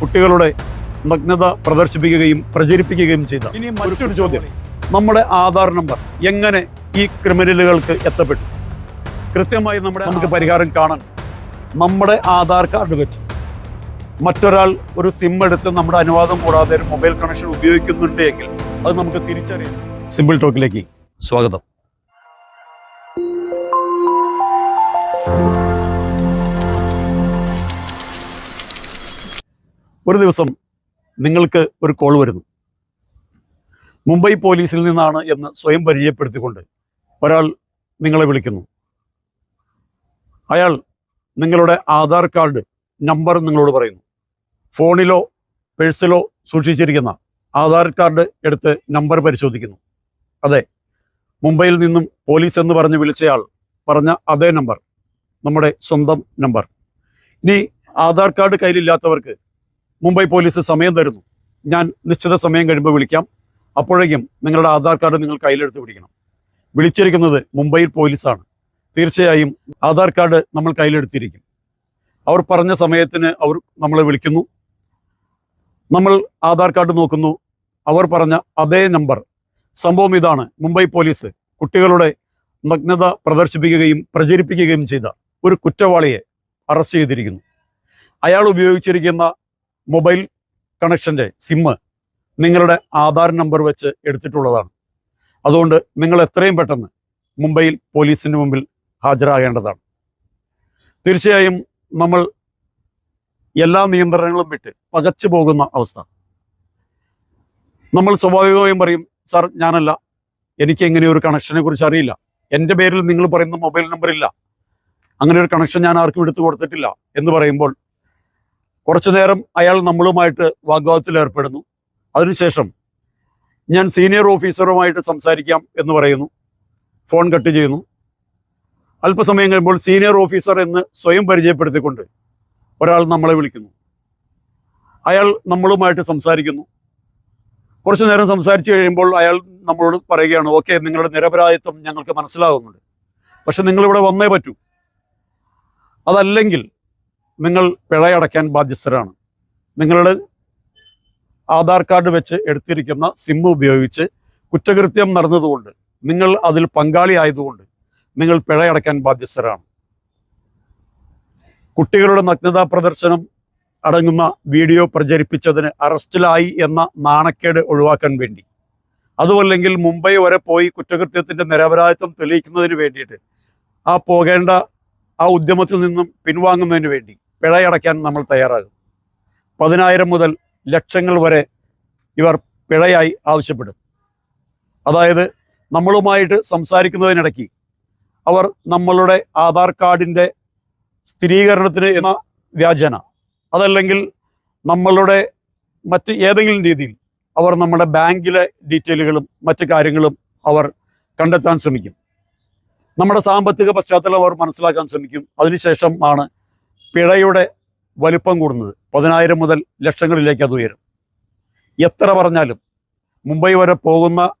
കുട്ടികളുടെ നഗ്നത പ്രദർശിപ്പിക്കുകയും പ്രചരിപ്പിക്കുകയും ചെയ്ത ഇനി മറ്റൊരു ചോദ്യം. നമ്മുടെ ആധാർ നമ്പർ എങ്ങനെ ഈ ക്രിമിനലുകൾക്ക് എത്തപ്പെട്ടു? കൃത്യമായി നമ്മുടെ നമുക്ക് പരിഹാരം കാണാൻ നമ്മുടെ ആധാർ കാർഡ് വെച്ച് മറ്റൊരാൾ ഒരു സിം എടുത്ത് നമ്മുടെ അനുവാദം കൂടാതെ ഒരു മൊബൈൽ കണക്ഷൻ ഉപയോഗിക്കുന്നുണ്ട് എങ്കിൽ അത് നമുക്ക് തിരിച്ചറിയാം. സിമ്പിൾ ടോക്കിലേക്ക് സ്വാഗതം. ഒരു ദിവസം നിങ്ങൾക്ക് ഒരു കോൾ വരുന്നു. മുംബൈ പോലീസിൽ നിന്നാണ് എന്ന് സ്വയം പരിചയപ്പെടുത്തിക്കൊണ്ട് ഒരാൾ നിങ്ങളെ വിളിക്കുന്നു. അയാൾ നിങ്ങളുടെ ആധാർ കാർഡ് നമ്പർ നിങ്ങളോട് പറയുന്നു. ഫോണിലോ പേഴ്സിലോ സൂക്ഷിച്ചിരിക്കുന്ന ആധാർ കാർഡ് എടുത്ത് നമ്പർ പരിശോധിക്കുന്നു. അതെ മുംബൈയിൽ നിന്നും പോലീസ് എന്ന് പറഞ്ഞ് വിളിച്ചയാൾ പറഞ്ഞ അതേ നമ്പർ നമ്മുടെ സ്വന്തം നമ്പർ ഇനി ആധാർ കാർഡ് കയ്യിലില്ലാത്തവർക്ക് മുംബൈ പോലീസ് സമയം തരുന്നു. ഞാൻ നിശ്ചിത സമയം കഴിയുമ്പോൾ വിളിക്കാം. അപ്പോഴേക്കും നിങ്ങളുടെ ആധാർ കാർഡ് നിങ്ങൾ കയ്യിലെടുത്ത് പിടിക്കണം. വിളിച്ചിരിക്കുന്നത് മുംബൈ പോലീസാണ്. തീർച്ചയായും ആധാർ കാർഡ് നമ്മൾ കയ്യിലെടുത്തിരിക്കും. അവർ പറഞ്ഞ സമയത്തിന് അവർ നമ്മളെ വിളിക്കുന്നു. നമ്മൾ ആധാർ കാർഡ് നോക്കുന്നു. അവർ പറഞ്ഞ അതേ നമ്പർ. സംഭവം ഇതാണ്. മുംബൈ പോലീസ് കുട്ടികളുടെ നഗ്നത പ്രദർശിപ്പിക്കുകയും പ്രചരിപ്പിക്കുകയും ചെയ്ത ഒരു കുറ്റവാളിയെ അറസ്റ്റ് ചെയ്തിരിക്കുന്നു. അയാൾ ഉപയോഗിച്ചിരിക്കുന്ന മൊബൈൽ കണക്ഷന്റെ സിമ്മ് നിങ്ങളുടെ ആധാർ നമ്പർ വെച്ച് എടുത്തിട്ടുള്ളതാണ്. അതുകൊണ്ട് നിങ്ങൾ എത്രയും പെട്ടെന്ന് മുംബൈയിൽ പോലീസിന് മുമ്പിൽ ഹാജരാകേണ്ടതാണ്. തീർച്ചയായും നമ്മൾ എല്ലാ നിയന്ത്രണങ്ങളും വിട്ട് പകച്ചു പോകുന്ന അവസ്ഥ. നമ്മൾ സ്വാഭാവികമായും പറയും സാർ ഞാനല്ല. എനിക്ക് എങ്ങനെ ഒരു കണക്ഷനെ കുറിച്ച് അറിയില്ല. എന്റെ പേരിൽ നിങ്ങൾ പറയുന്ന മൊബൈൽ നമ്പർ ഇല്ല. അങ്ങനെ ഒരു കണക്ഷൻ ഞാൻ ആർക്കും എടുത്തു കൊടുത്തിട്ടില്ല. എന്ന് പറയുമ്പോൾ കുറച്ചു നേരം അയാൾ നമ്മളുമായിട്ട് വാഗ്വാദത്തിൽ ഏർപ്പെടുന്നു. അതിനുശേഷം ഞാൻ സീനിയർ ഓഫീസറുമായിട്ട് സംസാരിക്കാം എന്ന് പറയുന്നു. ഫോൺ കട്ട് ചെയ്യുന്നു. അല്പസമയം കഴിയുമ്പോൾ സീനിയർ ഓഫീസർ എന്ന് സ്വയം പരിചയപ്പെടുത്തിക്കൊണ്ട് ഒരാൾ നമ്മളെ വിളിക്കുന്നു. അയാൾ നമ്മളുമായിട്ട് സംസാരിക്കുന്നു. കുറച്ചു നേരം സംസാരിച്ചു കഴിയുമ്പോൾ അയാൾ നമ്മളോട് പറയുകയാണ് ഓക്കെ നിങ്ങളുടെ നിരപരാധിത്വം ഞങ്ങൾക്ക് മനസ്സിലാകുന്നുണ്ട്. പക്ഷെ നിങ്ങളിവിടെ വന്നേ പറ്റൂ. അതല്ലെങ്കിൽ നിങ്ങൾ പിഴയടയ്ക്കാൻ ബാധ്യസ്ഥരാണ്. നിങ്ങളുടെ ആധാർ കാർഡ് വെച്ച് എടുത്തിരിക്കുന്ന സിം ഉപയോഗിച്ച് കുറ്റകൃത്യം നടന്നതുകൊണ്ട് നിങ്ങൾ അതിൽ പങ്കാളിയായതുകൊണ്ട് നിങ്ങൾ പിഴയടയ്ക്കാൻ ബാധ്യസ്ഥരാണ്. കുട്ടികളുടെ നഗ്നതാ പ്രദർശനം അടങ്ങുന്ന വീഡിയോ പ്രചരിപ്പിച്ചതിന് അറസ്റ്റിലായി എന്ന നാണക്കേട് ഒഴിവാക്കാൻ വേണ്ടി. അതുമല്ലെങ്കിൽ മുംബൈ വരെ പോയി കുറ്റകൃത്യത്തിന്റെ നിരപരാധിത്വം തെളിയിക്കുന്നതിന് വേണ്ടിയിട്ട് ആ പോകേണ്ട ആ ഉദ്യമത്തിൽ നിന്നും പിൻവാങ്ങുന്നതിന് വേണ്ടി. പിഴയടയ്ക്കാൻ നമ്മൾ തയ്യാറാകും. പതിനായിരം മുതൽ ലക്ഷങ്ങൾ വരെ ഇവർ പിഴയായി ആവശ്യപ്പെടും. അതായത് നമ്മളുമായിട്ട് സംസാരിക്കുന്നതിനിടയ്ക്ക് അവർ നമ്മളുടെ ആധാർ കാർഡിന്റെ സ്ഥിരീകരണത്തിന് എന്ന വ്യാജന. അതല്ലെങ്കിൽ നമ്മളുടെ മറ്റ് ഏതെങ്കിലും രീതിയിൽ അവർ നമ്മുടെ ബാങ്കിലെ ഡീറ്റെയിലുകളും മറ്റു കാര്യങ്ങളും അവർ കണ്ടെത്താൻ ശ്രമിക്കും. നമ്മുടെ സാമ്പത്തിക പശ്ചാത്തലം അവർ മനസ്സിലാക്കാൻ ശ്രമിക്കും. അതിനുശേഷം ആണ് പിഴയുടെ വലുപ്പം കൂടുന്നത്. പതിനായിരം മുതൽ ലക്ഷങ്ങളിലേക്ക് അത് ഉയരും. എത്ര പറഞ്ഞാലും മുംബൈ വരെ പോകുന്ന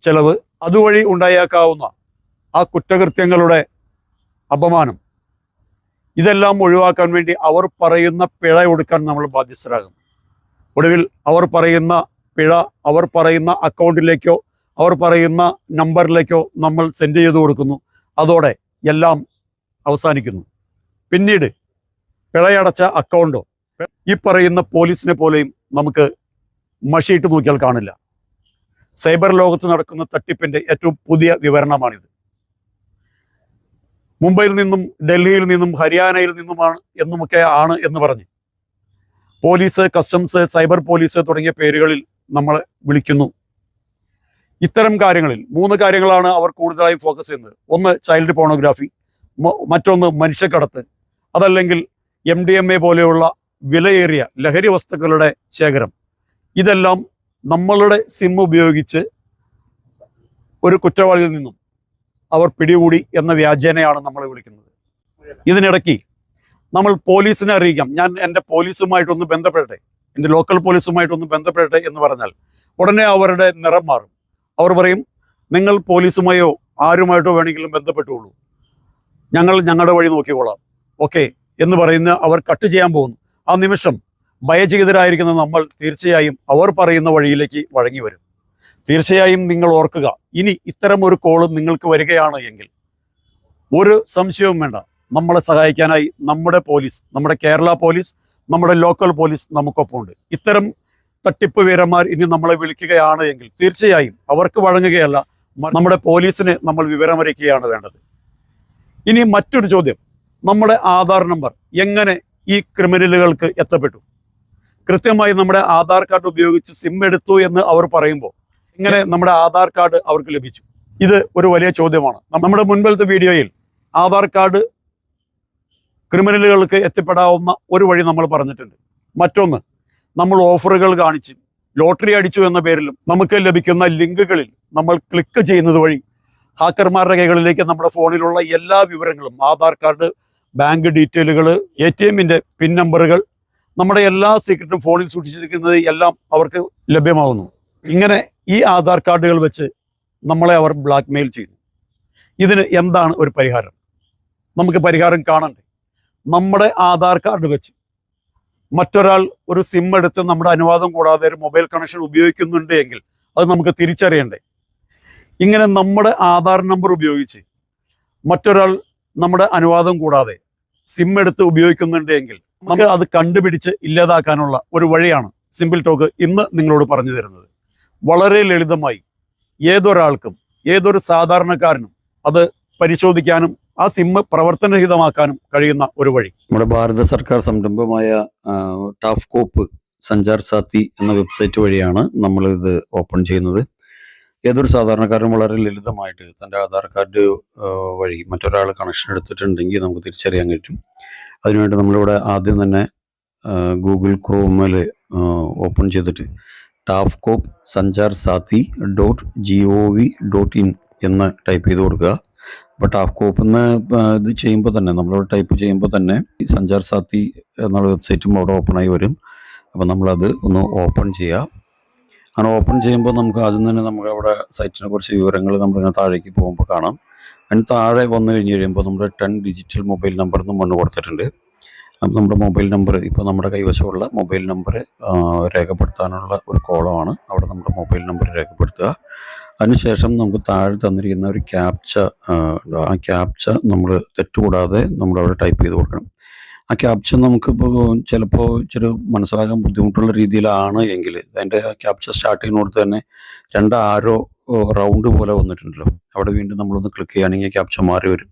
ചെലവ് അതുവഴി ഉണ്ടായേക്കാവുന്ന ആ കുറ്റകൃത്യങ്ങളുടെ അപമാനം ഇതെല്ലാം ഒഴിവാക്കാൻ വേണ്ടി അവർ പറയുന്ന പിഴ ഒടുക്കാൻ നമ്മൾ ബാധ്യസ്ഥരാകും. ഒടുവിൽ അവർ പറയുന്ന പിഴ അവർ പറയുന്ന അക്കൗണ്ടിലേക്കോ അവർ പറയുന്ന നമ്പറിലേക്കോ നമ്മൾ സെൻഡ് ചെയ്തു കൊടുക്കുന്നു. അതോടെ എല്ലാം അവസാനിക്കുന്നു. പിന്നീട് പിഴയടച്ച അക്കൗണ്ടോ ഈ പറയുന്ന പോലീസിനെ പോലെയും നമുക്ക് മഷിയിട്ട് നോക്കിയാൽ കാണില്ല. സൈബർ ലോകത്ത് നടക്കുന്ന തട്ടിപ്പിന്റെ ഏറ്റവും പുതിയ വിവരണമാണിത്. മുംബൈയിൽ നിന്നും ഡൽഹിയിൽ നിന്നും ഹരിയാനയിൽ നിന്നുമാണ് എന്നുമൊക്കെ ആണ് എന്ന് പറഞ്ഞ് പോലീസ് കസ്റ്റംസ് സൈബർ പോലീസ് തുടങ്ങിയ പേരുകളിൽ നമ്മളെ വിളിക്കുന്നു. ഇത്തരം കാര്യങ്ങളിൽ മൂന്ന് കാര്യങ്ങളാണ് അവർ കൂടുതലായും ഫോക്കസ് ചെയ്യുന്നത്. ഒന്ന് ചൈൽഡ് പോണോഗ്രാഫി മറ്റൊന്ന് മനുഷ്യക്കടത്ത്. അതല്ലെങ്കിൽ എം ഡി എം എ പോലെയുള്ള വിലയേറിയ ലഹരി വസ്തുക്കളുടെ ശേഖരം. ഇതെല്ലാം നമ്മളുടെ സിം ഉപയോഗിച്ച് ഒരു കുറ്റവാളിയിൽ നിന്നും അവർ പിടികൂടി എന്ന വ്യാജേനയാണ് നമ്മളെ വിളിക്കുന്നത്. ഇതിനിടയ്ക്ക് നമ്മൾ പോലീസിനെ അറിയിക്കാം. ഞാൻ എന്റെ പോലീസുമായിട്ടൊന്ന് ബന്ധപ്പെടട്ടെ. എന്റെ ലോക്കൽ പോലീസുമായിട്ടൊന്ന് ബന്ധപ്പെടട്ടെ എന്ന് പറഞ്ഞാൽ ഉടനെ അവരുടെ നിറം മാറും. അവർ പറയും നിങ്ങൾ പോലീസുമായോ ആരുമായിട്ടോ വേണമെങ്കിലും ബന്ധപ്പെട്ടുള്ളൂ ഞങ്ങൾ ഞങ്ങളുടെ വഴി നോക്കിക്കോളാം. ഓക്കെ എന്ന് പറയുന്ന അവർ കട്ട് ചെയ്യാൻ പോകുന്നു. ആ നിമിഷം ഭയചകിതരായിരിക്കുന്ന നമ്മൾ തീർച്ചയായും അവർ പറയുന്ന വഴിയിലേക്ക് വഴങ്ങി വരും. തീർച്ചയായും നിങ്ങൾ ഓർക്കുക ഇനി ഇത്തരം ഒരു കോൾ നിങ്ങൾക്ക് വരികയാണ് എങ്കിൽ ഒരു സംശയവും വേണ്ട. നമ്മളെ സഹായിക്കാനായി നമ്മുടെ പോലീസ് നമ്മുടെ കേരള പോലീസ് നമ്മുടെ ലോക്കൽ പോലീസ് നമുക്കൊപ്പമുണ്ട്. ഇത്തരം തട്ടിപ്പ് വീരന്മാർ ഇനി നമ്മളെ വിളിക്കുകയാണ് എങ്കിൽ തീർച്ചയായും അവർക്ക് വഴങ്ങുകയല്ല നമ്മുടെ പോലീസിനെ നമ്മൾ വിവരമറിയിക്കുകയാണ് വേണ്ടത്. ഇനി മറ്റൊരു ചോദ്യം. നമ്മുടെ ആധാർ നമ്പർ എങ്ങനെ ഈ ക്രിമിനലുകൾക്ക് എത്തപ്പെട്ടു? കൃത്യമായി നമ്മുടെ ആധാർ കാർഡ് ഉപയോഗിച്ച് സിം എടുത്തു എന്ന് അവർ പറയുമ്പോൾ എങ്ങനെ നമ്മുടെ ആധാർ കാർഡ് അവർക്ക് ലഭിച്ചു? ഇത് ഒരു വലിയ ചോദ്യമാണ്. നമ്മുടെ മുൻപിലത്തെ വീഡിയോയിൽ ആധാർ കാർഡ് ക്രിമിനലുകൾക്ക് എത്തിപ്പെടാവുന്ന ഒരു വഴി നമ്മൾ പറഞ്ഞിട്ടുണ്ട്. മറ്റൊന്ന് നമ്മൾ ഓഫറുകൾ കാണിച്ച് ലോട്ടറി അടിച്ചു എന്ന പേരിലും നമുക്ക് ലഭിക്കുന്ന ലിങ്കുകളിൽ നമ്മൾ ക്ലിക്ക് ചെയ്യുന്നത് വഴി ഹാക്കർമാരുടെ കൈകളിലേക്ക് നമ്മുടെ ഫോണിലുള്ള എല്ലാ വിവരങ്ങളും ആധാർ കാർഡ് ബാങ്ക് ഡീറ്റെയിലുകൾ എ ടി എമ്മിന്റെ പിൻ നമ്പറുകൾ നമ്മുടെ എല്ലാ സീക്രട്ടും ഫോണിൽ സൂക്ഷിച്ചിരിക്കുന്നത് എല്ലാം അവർക്ക് ലഭ്യമാകുന്നു ഇങ്ങനെ ഈ ആധാർ കാർഡുകൾ വെച്ച് നമ്മളെ അവർ ബ്ലാക്ക് മെയിൽ ചെയ്യുന്നു ഇതിന് എന്താണ് ഒരു പരിഹാരം? നമുക്ക് പരിഹാരം കാണണ്ടേ? നമ്മുടെ ആധാർ കാർഡ് വെച്ച് മറ്റൊരാൾ ഒരു സിം എടുത്ത് നമ്മുടെ അനുവാദം കൂടാതെ ഒരു മൊബൈൽ കണക്ഷൻ ഉപയോഗിക്കുന്നുണ്ട് എങ്കിൽ അത് നമുക്ക് തിരിച്ചറിയണ്ടേ? ഇങ്ങനെ നമ്മുടെ ആധാർ നമ്പർ ഉപയോഗിച്ച് മറ്റൊരാൾ നമ്മുടെ അനുവാദം കൂടാതെ സിം എടുത്ത് ഉപയോഗിക്കുന്നുണ്ട് എങ്കിൽ നമുക്ക് അത് കണ്ടുപിടിച്ച് ഇല്ലാതാക്കാനുള്ള ഒരു വഴിയാണ് സിമ്പിൾ ടോക്ക് ഇന്ന് നിങ്ങളോട് പറഞ്ഞു തരുന്നത്. വളരെ ലളിതമായി ഏതൊരാൾക്കും ഏതൊരു സാധാരണക്കാരനും അത് പരിശോധിക്കാനും ആ സിമ്മ് പ്രവർത്തനരഹിതമാക്കാനും കഴിയുന്ന ഒരു വഴി. നമ്മുടെ ഭാരത സർക്കാർ സംരംഭമായ ടാഫ് കോപ്പ് സഞ്ചാർ സാത്തി എന്ന വെബ്സൈറ്റ് വഴിയാണ് നമ്മളിത് ഓപ്പൺ ചെയ്യുന്നത്. ഏതൊരു സാധാരണക്കാരനും വളരെ ലളിതമായിട്ട് തന്റെ ആധാർ കാർഡ് വഴി മറ്റൊരാൾ കണക്ഷൻ എടുത്തിട്ടുണ്ടെങ്കിൽ നമുക്ക് തിരിച്ചറിയാൻ കഴിയും അതിനുവേണ്ടി നമ്മളിവിടെ ആദ്യം തന്നെ ഗൂഗിൾ ക്രോമിൽ ഓപ്പൺ ചെയ്തിട്ട് TAFCOP Sanchar Saathi dot G O V dot in എന്ന് ടൈപ്പ് ചെയ്ത് കൊടുക്കുക. അപ്പോൾ ടാഫ് കോപ്പിന്ന് ഇത് ചെയ്യുമ്പോൾ തന്നെ നമ്മൾ ടൈപ്പ് ചെയ്യുമ്പോൾ തന്നെ സഞ്ചാർ സാത്തി എന്നുള്ള വെബ്സൈറ്റും അവിടെ ഓപ്പണായി വരും. അപ്പോൾ നമ്മളത് ഒന്ന് ഓപ്പൺ ചെയ്യുക. അങ്ങനെ ഓപ്പൺ ചെയ്യുമ്പോൾ നമുക്ക് ആദ്യം തന്നെ നമുക്ക് അവിടെ സൈറ്റിനെ കുറിച്ച് വിവരങ്ങൾ നമ്മളിങ്ങനെ താഴേക്ക് പോകുമ്പോൾ കാണാം. അതിന് താഴെ വന്നു കഴിഞ്ഞ് കഴിയുമ്പോൾ നമ്മുടെ ടെൻ ഡിജിറ്റൽ മൊബൈൽ നമ്പർ എന്ന് മണ്ണ് കൊടുത്തിട്ടുണ്ട്. അപ്പോൾ നമ്മുടെ മൊബൈൽ നമ്പർ ഇപ്പോൾ നമ്മുടെ കൈവശമുള്ള മൊബൈൽ നമ്പർ രേഖപ്പെടുത്താനുള്ള ഒരു കോളമാണ് അവിടെ നമ്മുടെ മൊബൈൽ നമ്പർ രേഖപ്പെടുത്തുക. അതിനുശേഷം നമുക്ക് താഴെ തന്നിരിക്കുന്ന ഒരു ക്യാപ്ച ആ ക്യാപ്ച നമ്മൾ തെറ്റുകൂടാതെ നമ്മൾ അവിടെ ടൈപ്പ് ചെയ്ത് കൊടുക്കണം. ആ ക്യാപ്ചർ നമുക്കിപ്പോൾ ചിലപ്പോൾ ഇച്ചിരി മനസ്സിലാക്കാൻ ബുദ്ധിമുട്ടുള്ള രീതിയിലാണ് എങ്കിൽ അതിന്റെ ക്യാപ്ചർ സ്റ്റാർട്ട് ചെയ്യുന്നിടത്ത് തന്നെ രണ്ട് ആരോ റൗണ്ട് പോലെ വന്നിട്ടുണ്ടല്ലോ. അവിടെ വീണ്ടും നമ്മളൊന്ന് ക്ലിക്ക് ചെയ്യുകയാണെങ്കിൽ ക്യാപ്ചർ മാറി വരും.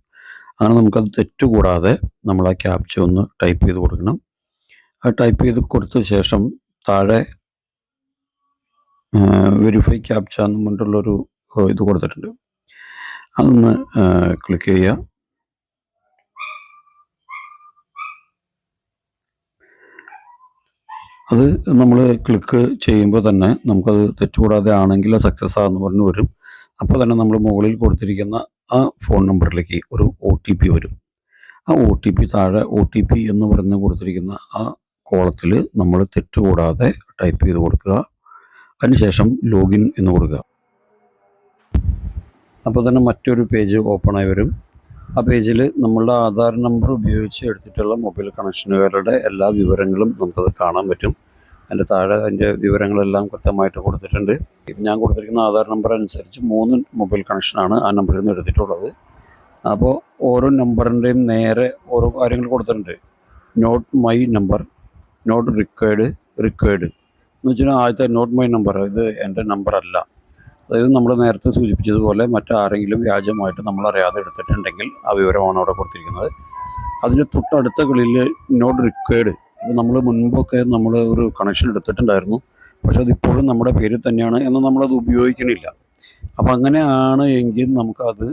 അങ്ങനെ നമുക്കത് തെറ്റുകൂടാതെ നമ്മൾ ആ ക്യാപ്ചർ ഒന്ന് ടൈപ്പ് ചെയ്ത് കൊടുക്കണം. ആ ടൈപ്പ് ചെയ്ത് കൊടുത്ത ശേഷം താഴെ വെരിഫൈ ക്യാപ്ച എന്ന് പറഞ്ഞിട്ടുള്ളൊരു ഇത് കൊടുത്തിട്ടുണ്ട്. അതൊന്ന് ക്ലിക്ക് ചെയ്യുക. അത് നമ്മൾ ക്ലിക്ക് ചെയ്യുമ്പോൾ തന്നെ നമുക്കത് തെറ്റുകൂടാതെ ആണെങ്കിൽ സക്സസ് ആകുന്ന പറഞ്ഞു വരും. അപ്പോൾ തന്നെ നമ്മൾ മുകളിൽ കൊടുത്തിരിക്കുന്ന ആ ഫോൺ നമ്പറിലേക്ക് ഒരു ഒ ടി പി വരും. ആ ഒ ടി പി താഴെ ഒ ടി പി എന്ന് പറഞ്ഞ് കൊടുത്തിരിക്കുന്ന ആ കോളത്തിൽ നമ്മൾ തെറ്റുകൂടാതെ ടൈപ്പ് ചെയ്ത് കൊടുക്കുക. അതിനുശേഷം ലോഗിൻ എന്ന് കൊടുക്കുക. അപ്പോൾ തന്നെ മറ്റൊരു പേജ് ഓപ്പൺ ആയി വരും. ആ പേജിൽ നമ്മളുടെ ആധാർ നമ്പർ ഉപയോഗിച്ച് എടുത്തിട്ടുള്ള മൊബൈൽ കണക്ഷനുകാരുടെ എല്ലാ വിവരങ്ങളും നമുക്കത് കാണാൻ പറ്റും. അതിന്റെ താഴെ അതിന്റെ വിവരങ്ങളെല്ലാം കൃത്യമായിട്ട് കൊടുത്തിട്ടുണ്ട്. ഞാൻ കൊടുത്തിരിക്കുന്ന ആധാർ നമ്പർ അനുസരിച്ച് മൂന്ന് മൊബൈൽ കണക്ഷനാണ് ആ നമ്പറിൽ നിന്ന് എടുത്തിട്ടുള്ളത്. അപ്പോൾ ഓരോ നമ്പറിന്റെയും നേരെ ഓരോ കാര്യങ്ങൾ കൊടുത്തിട്ടുണ്ട്. Not my number not required required എന്ന് വെച്ചാൽ ആദ്യത്തെ നോട്ട് മൈ നമ്പർ ഇത് എന്റെ നമ്പർ അല്ല. അതായത് നമ്മൾ നേരത്തെ സൂചിപ്പിച്ചതുപോലെ മറ്റാരെങ്കിലും വ്യാജമായിട്ട് നമ്മൾ അറിയാതെ എടുത്തിട്ടുണ്ടെങ്കിൽ ആ വിവരമാണ് അവിടെ കൊടുത്തിരിക്കുന്നത്. അതിന് തൊട്ടടുത്ത കളിയിൽ നോട്ട് റിക്വയർഡ് ഇപ്പോൾ നമ്മൾ മുൻപൊക്കെ നമ്മൾ ഒരു കണക്ഷൻ എടുത്തിട്ടുണ്ടായിരുന്നു. പക്ഷെ അതിപ്പോഴും നമ്മുടെ പേരിൽ തന്നെയാണ് എന്ന് നമ്മളത് ഉപയോഗിക്കണില്ല അപ്പം അങ്ങനെയാണ് എങ്കിൽ നമുക്കത്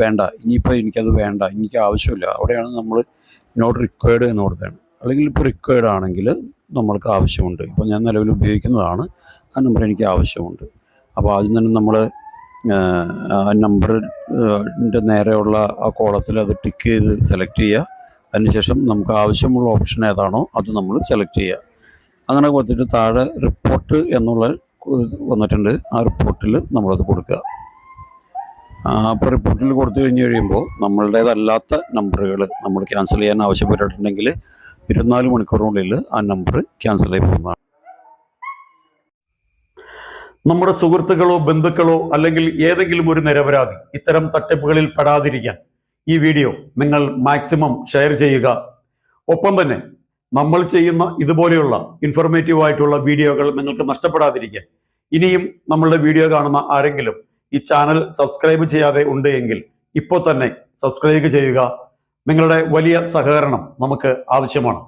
വേണ്ട. ഇനിയിപ്പോൾ എനിക്കത് വേണ്ട. എനിക്ക് ആവശ്യമില്ല. അവിടെയാണ് നമ്മൾ നോട്ട് റിക്വയർഡ് എന്ന് കൊടുത്തതാണ് അല്ലെങ്കിൽ ഇപ്പോൾ റിക്വയർഡ് ആണെങ്കിൽ നമ്മൾക്ക് ആവശ്യമുണ്ട്. ഇപ്പോൾ ഞാൻ നിലവിൽ ഉപയോഗിക്കുന്നതാണ്. ആ നമ്പർ എനിക്ക് ആവശ്യമുണ്ട്. അപ്പോൾ ആദ്യം തന്നെ നമ്മൾ ആ നമ്പറിന്റെ നേരെയുള്ള ആ കോളത്തിൽ അത് ടിക്ക് ചെയ്ത് സെലക്ട് ചെയ്യുക. അതിനുശേഷം നമുക്ക് ആവശ്യമുള്ള ഓപ്ഷൻ ഏതാണോ അത് നമ്മൾ സെലക്ട് ചെയ്യുക. അങ്ങനെ കൊടുത്തിട്ട് താഴെ റിപ്പോർട്ട് എന്നുള്ള വന്നിട്ടുണ്ട്. ആ റിപ്പോർട്ടിൽ നമ്മളത് കൊടുക്കുക. അപ്പോൾ റിപ്പോർട്ടിൽ കൊടുത്തു കഴിഞ്ഞ് കഴിയുമ്പോൾ നമ്മളുടേതല്ലാത്ത നമ്പറുകൾ നമ്മൾ ക്യാൻസൽ ചെയ്യാൻ ആവശ്യപ്പെട്ടിട്ടുണ്ടെങ്കിൽ ഇരുപത്തിനാല് മണിക്കൂറിനുള്ളിൽ ആ നമ്പർ ക്യാൻസൽ ആയി പോകുന്നതാണ്. നമ്മുടെ സുഹൃത്തുക്കളോ ബന്ധുക്കളോ അല്ലെങ്കിൽ ഏതെങ്കിലും ഒരു നിരപരാധി ഇത്തരം തട്ടിപ്പുകളിൽ പെടാതിരിക്കാൻ ഈ വീഡിയോ നിങ്ങൾ മാക്സിമം ഷെയർ ചെയ്യുക. ഒപ്പം തന്നെ നമ്മൾ ചെയ്യുന്ന ഇതുപോലെയുള്ള ഇൻഫോർമേറ്റീവ് ആയിട്ടുള്ള വീഡിയോകൾ നിങ്ങൾക്ക് നഷ്ടപ്പെടാതിരിക്കാൻ ഇനിയും നമ്മളുടെ വീഡിയോ കാണുന്ന ആരെങ്കിലും ഈ ചാനൽ സബ്സ്ക്രൈബ് ചെയ്യാതെ ഉണ്ട് എങ്കിൽ ഇപ്പോൾ തന്നെ സബ്സ്ക്രൈബ് ചെയ്യുക. നിങ്ങളുടെ വലിയ സഹകരണം നമുക്ക് ആവശ്യമാണ്.